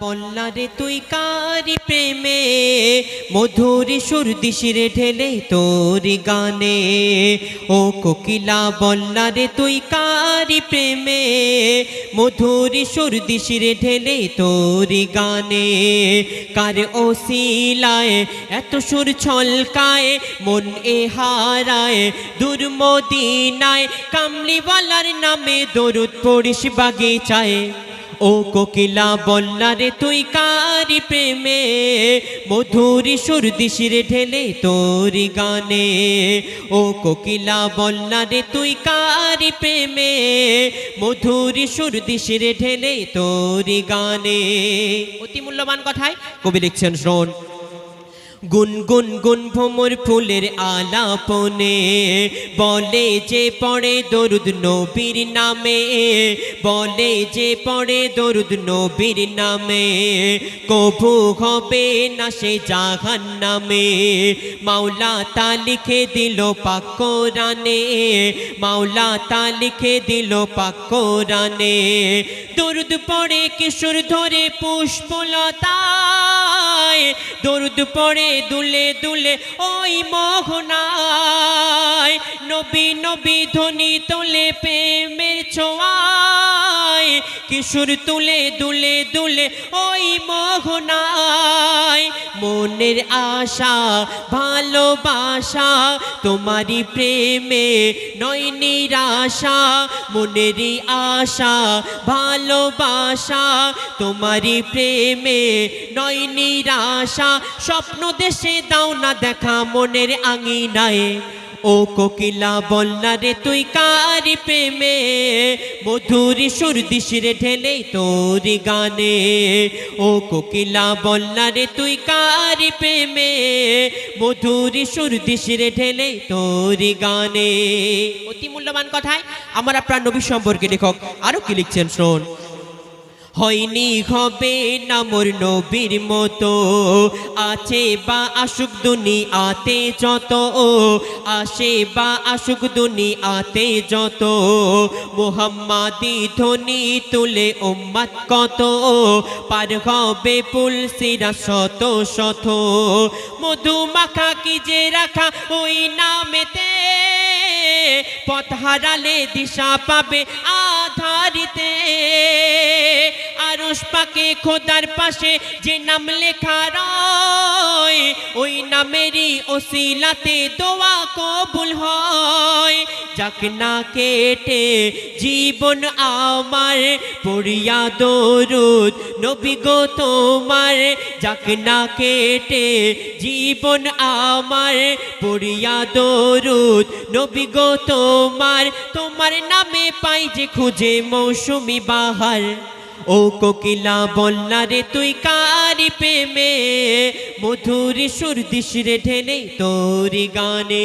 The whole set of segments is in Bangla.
বল্লারে, তুই কারি প্রেমে? মধুর সুর দিশিরে ঢেলে তোর গানে। ও কোকিলা বল্লারে, তুই কারি প্রেমে? মধুর সুর দিশিরে ঢেলে তোর গানে। কার ও শিলায় এত সুর ছলকায়, মন এ হারায়, দুর্মদিনায়, কামলিওয়ালার নামে দরুদ পড়িস বাগিচায়। ও কোকিলা বল্লারে, তুই কারি প্রেমে? মধুর সুর দিশিরে ঢেলে তোর গানে। ও কোকিলা বল্লারে, তুই কারি প্রেমে? মধুর সুর দিশিরে ঢেলে তোর গানে। অতি মূল্যবান কথায় কবি লিখছেন, শোন। গুন গুন গুন ভ্রমর ফুলের আলাপনে বলে যে পড়ে দরুদ নবীর নামে, বলে যে পড়ে দরুদ নবীর নামে কভু হবে না সে জাহান নামে মাওলা তা লিখে দিল পাক কোরআনে, মাওলা তা লিখে দিল পাক কোরআনে। দরুদ পড়ে কিশোর ধরে পুষ্পলতায় দরুদ পড়ে, দুলে দুলে, ওই মোহনায় নবী নবী ধ্বনি তোলে প্রেমের ছোঁয়ায়, কিশোর তুলে দুলে দুলে, ওই মোহনায় মনের আশা, ভালোবাসা, তোমারই প্রেমে নয় নিরাশা। মনেরই আশা, ভালোবাসা, তোমারই প্রেমে নয় নিরাশা। স্বপ্ন দেশে দাও না দেখা মনের আঙিনায়। ও কোকিলা বল্লারে, তুই কারি প্রেমে? মধুরি সুর দিশিরে ঢেলে তোর গানে। ও কোকিলা বল্লারে, তুই কারি প্রেমে? মধুরি সুর দিশিরে ঢেলে তোর গানে। অতি মূল্যবান কথায় আমার আপনার নবী সম্পর্কে লেখক আরও কি লিখছেন শোন? হয়নি হবে না মোর নবীর মতো। আছে বা আসুক দুনি আতে যত, আসে বা আসুক দুনি আতে যত। মোহাম্মাদি ধ্বনি তুলে উম্মাত কত, পার হবে পুলসিরা শত শত। মধু মাখা কি যে রাখা ওই নামেতে, পথ হারালে দিশা পাবে আধারিতে। আরস পাকে খোদার পাশে যে নাম লেখা রয়, ওই নামেরই ওসিলাতে দোয়া কবুল হয়। যাক না কেটে জীবন আমার, পড়িয়া দরুদ নবী গো তোমার। যাক না কেটে জীবন আমার, পড়িয়া দরুদ নবী গো তোমার। তোমার নামে পাই যে খুঁজে মৌসুমি বাহার। ও কোকিলা বল্লারে, তুই কারি প্রেমে? মধুর সুর দিশরে ঢেলে তোর গানে।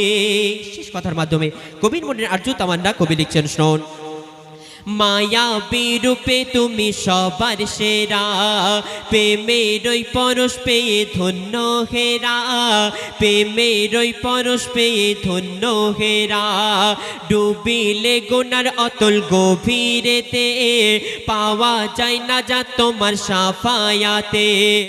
শেষ কথার মাধ্যমে কবির মনের আর্য তামান্না কবি লিখছেন শোন। মায়া বিরূপে তুমি সবার সেরা। প্রেমেরই পরশ পেয়ে ধন্য হেরা। প্রেমেরই পরশ পেয়ে ধন্য হেরা। ডুবিলে গোনার অতল গভীরেতে পাওয়া যায় না যা তোমার সাফায়াতে।